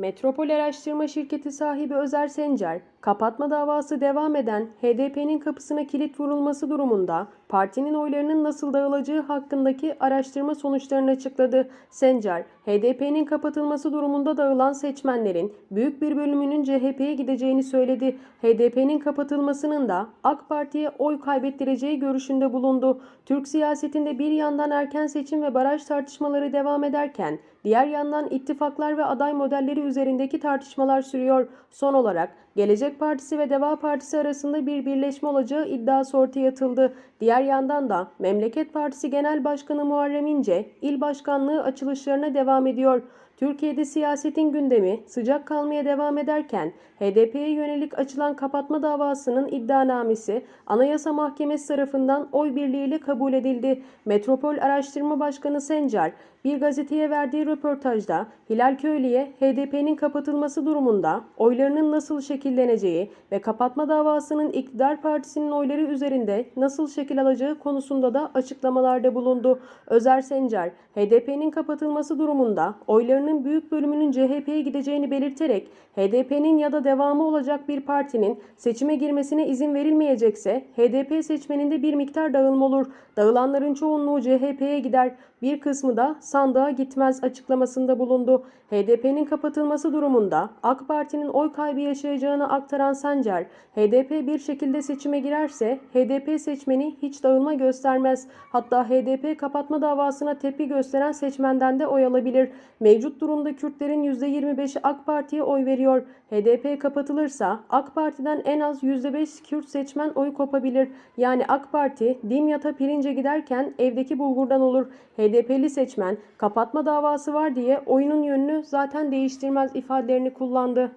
Metropol Araştırma Şirketi sahibi Özer Sencer, kapatma davası devam eden HDP'nin kapısına kilit vurulması durumunda partinin oylarının nasıl dağılacağı hakkındaki araştırma sonuçlarını açıkladı. Sencer, HDP'nin kapatılması durumunda dağılan seçmenlerin büyük bir bölümünün CHP'ye gideceğini söyledi. HDP'nin kapatılmasının da AK Parti'ye oy kaybettireceği görüşünde bulundu. Türk siyasetinde bir yandan erken seçim ve baraj tartışmaları devam ederken diğer yandan ittifaklar ve aday modelleri üzerindeki tartışmalar sürüyor. Son olarak Gelecek Partisi ve Deva Partisi arasında bir birleşme olacağı iddiası ortaya atıldı. Diğer yandan da Memleket Partisi Genel Başkanı Muharrem İnce il başkanlığı açılışlarına devam ediyor. Türkiye'de siyasetin gündemi sıcak kalmaya devam ederken HDP'ye yönelik açılan kapatma davasının iddianamesi Anayasa Mahkemesi tarafından oy birliğiyle kabul edildi. Metropol Araştırma Başkanı Sencer bir gazeteye verdiği röportajda Hilal Köylü'ye HDP'nin kapatılması durumunda oylarının nasıl şekilleneceği ve kapatma davasının iktidar partisinin oyları üzerinde nasıl şekil alacağı konusunda da açıklamalarda bulundu. Özer Sencer, HDP'nin kapatılması durumunda oylarının büyük bölümünün CHP'ye gideceğini belirterek HDP'nin ya da devamı olacak bir partinin seçime girmesine izin verilmeyecekse HDP seçmeninde bir miktar dağılma olur. Dağılanların çoğunluğu CHP'ye gider, bir kısmı da sandığa gitmez açıklamasında bulundu. HDP'nin kapatılması durumunda AK Parti'nin oy kaybı yaşayacağını aktaran Sancar, HDP bir şekilde seçime girerse HDP seçmeni hiç dağılma göstermez. Hatta HDP kapatma davasına tepki gösteren seçmenden de oy alabilir. Mevcut durumda Kürtlerin %25'i AK Parti'ye oy veriyor. HDP kapatılırsa AK Parti'den en az %5 Kürt seçmen oy kopabilir. Yani AK Parti Dimyat'a pirince giderken evdeki bulgurdan olur. HDP'li seçmen kapatma davası var diye oyunun yönünü zaten değiştirmez ifadelerini kullandı.